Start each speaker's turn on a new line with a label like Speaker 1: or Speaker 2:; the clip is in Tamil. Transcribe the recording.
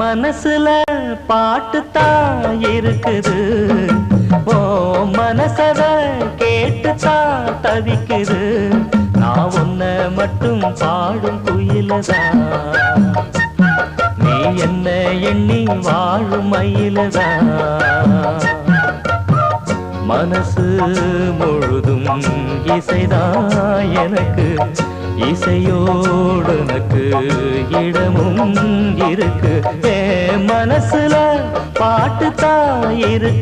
Speaker 1: மனசுல பாட்டு தான் இருக்குது. ஓ மனசத கேட்டு தான் தவிக்குது. நான் ஒன்ன மட்டும் பாடும் குயிலதான் நீ என்ன எண்ணி வாழும் மயிலதான் மனசு முழுதும் இசைதான் எனக்கு. இசையோடு இடமும் இருக்கு. மனசுல பாட்டு தான் இருக்கு.